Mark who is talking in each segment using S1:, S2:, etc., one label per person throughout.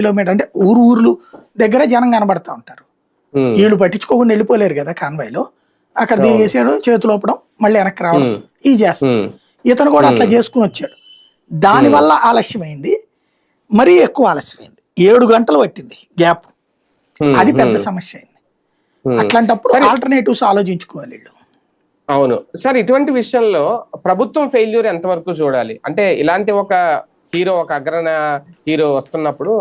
S1: Kilometre అంటే ఊరు ఊర్లు దగ్గర జనం కనబడతా ఉంటారు. వీళ్ళు పట్టించుకోకుండా వెళ్ళిపోలేరు కదా కాన్వాయ్లో. అక్కడ. దిగేసాడు చేతులు ఊపడం మళ్ళీ వెనక్కి రావడం ఈ చేస్తాడు. ఇతను కూడా అట్లా చేసుకుని వచ్చాడు. దానివల్ల ఆలస్యమైంది. మరీ ఎక్కువ ఆలస్యమైంది. ఏడు గంటలు పట్టింది గ్యాప్. అది పెద్ద సమస్య అయింది. అట్లాంటప్పుడు. ఆల్టర్నేటివ్స్ ఆలోచించుకోవాలి వీళ్ళు.
S2: అవును. సార్ ఇటువంటి విషయంలో ప్రభుత్వం ఫెయిల్యూర్ ఎంతవరకు చూడాలి? అంటే ఇలాంటి ఒక హీరో ఒక అగ్రణ హీరో వస్తున్నప్పుడు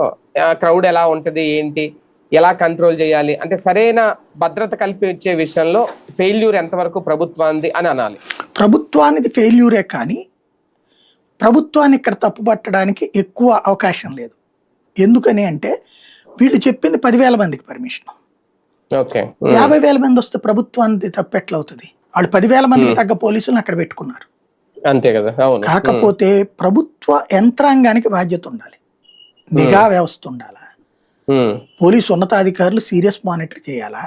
S2: క్రౌడ్ ఎలా ఉంటది ఏంటి ఎలా కంట్రోల్ చేయాలి అంటే సరైన భద్రత కల్పించే విషయంలో ఫెయిల్యూర్ ఎంతవరకు ప్రభుత్వాన్ని అని అనాలి.
S1: ప్రభుత్వానికి ఫెయిల్యూరే కానీ ప్రభుత్వాన్ని ఇక్కడ తప్పు పట్టడానికి ఎక్కువ అవకాశం లేదు. ఎందుకని అంటే వీళ్ళు చెప్పింది పదివేల మందికి పర్మిషన్
S2: ఓకే.
S1: యాభై వేల మంది వస్తే ప్రభుత్వానికి తప్పు ఎట్లా అవుతుంది వాళ్ళు పదివేల మందికి తగ్గ పోలీసులను అక్కడ పెట్టుకున్నారు.
S2: అంతే కదా అవును.
S1: కాకపోతే ప్రభుత్వ యంత్రాంగానికి బాధ్యత ఉండాలి. నిఘా వ్యవస్థ ఉండాలా? పోలీసు ఉన్నతాధికారులు సీరియస్ మానిటర్ చేయాలా?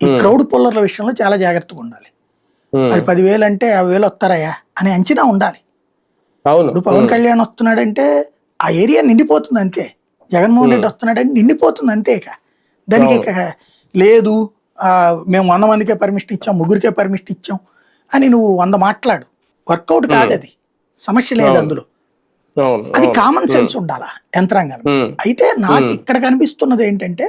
S1: ఈ క్రౌడ్ పుల్లర్ల విషయంలో చాలా జాగ్రత్తగా ఉండాలి. అది పదివేలు అంటే యాభై వేలు వస్తారయ్యా అనే అంచనా ఉండాలి. ఇప్పుడు పవన్ కళ్యాణ్ వస్తున్నాడంటే ఆ ఏరియా నిండిపోతుంది అంతే. జగన్మోహన్ రెడ్డి వస్తున్నాడంటే నిండిపోతుంది అంతే ఇక. దానికి ఇక లేదు మేము వంద మందికే పర్మిషన్ ఇచ్చాం ముగ్గురికే పర్మిషన్ ఇచ్చాం అని నువ్వు వంద మాట్లాడు. వర్కౌట్ కాదు అది. సమస్య లేదు అందులో. అది. కామన్ సెన్స్ ఉండాలా యంత్రాంగం
S2: ఉమ్,
S1: అయితే నాకు ఇక్కడ కనిపిస్తున్నది ఏంటంటే